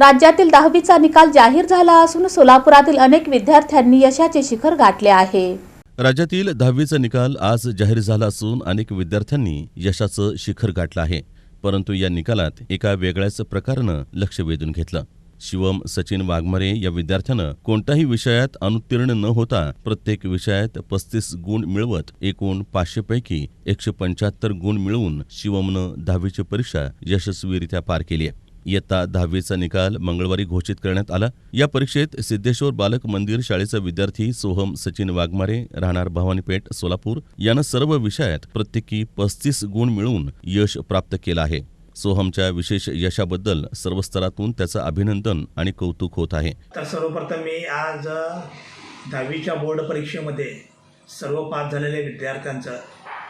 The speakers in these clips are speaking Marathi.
राज्यातील दहावीचा निकाल जाहीर झाला असून सोलापुरातील अनेक विद्यार्थ्यांनी यशाचे शिखर गाठले आहे. राज्यातील दहावीचा निकाल आज जाहीर झाला असून अनेक विद्यार्थ्यांनी यशाचं शिखर गाठलं आहे. परंतु या निकालात एका वेगळ्याच प्रकारानं लक्ष वेधून घेतलं. शिवम सचिन वाघमारे या विद्यार्थ्यानं कोणत्याही विषयात अनुत्तीर्ण न होता प्रत्येक विषयात पस्तीस गुण मिळवत एकूण पाचशे पैकी एकशे पंच्याहत्तर गुण मिळवून शिवमनं दहावीची परीक्षा यशस्वीरित्या पार केली आहे. इयत्ता दहावीचा निकाल मंगळवारी घोषित करण्यात आला. या परीक्षेत सिद्धेश्वर बालक मंदिर शाळेचा विद्यार्थी सोहम सचिन वाघमारे राहणार भवानीपेठ सोलापूर. यानं सर्व विषयात प्रत्येकी पस्तीस गुण मिळवून यश प्राप्त केलं आहे. सोहमच्या विशेष यशाबद्दल सर्व स्तरातून त्याचं अभिनंदन आणि कौतुक होत आहे. तर सर्वप्रथम मी आज दहावीच्या बोर्ड परीक्षेमध्ये सर्व पास झालेल्या विद्यार्थ्यांचं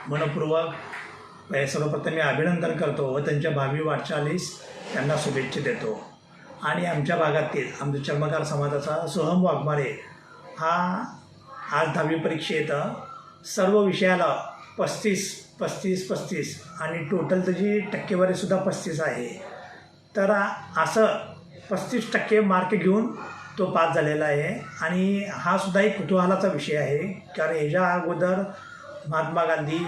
मनपूर्वक सर्वप्रथम मी अभिनंदन करतो व त्यांच्या भावी वाटचालीस त्यांना शुभेच्छा देतो. आणि आमच्या भागातील आमच्या चर्मकार समाजाचा सोहम वाघमारे हा आज दहावी परीक्षेत सर्व विषयाला पस्तीस पस्तीस पस्तीस आणि टोटल त्याची टक्केवारीसुद्धा पस्तीस आहे. तर असं पस्तीस टक्के मार्क घेऊन तो पास झालेला आहे आणि हा सुद्धा एक कुतूहलाचा विषय आहे. कारण ह्याच्या अगोदर महात्मा गांधी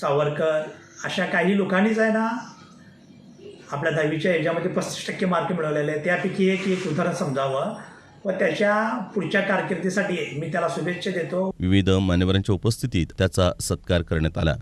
सावरकर अशा काही लोकांनीच आहे ना आपल्या दहावीच्या याच्यामध्ये पस्तीस टक्के मार्क मिळवलेले आहे त्यापैकी एक एक उदाहरण समजावं. व त्याच्या पुढच्या कारकिर्दीसाठी मी त्याला शुभेच्छा देतो. विविध मान्यवरांच्या उपस्थितीत त्याचा सत्कार करण्यात आला.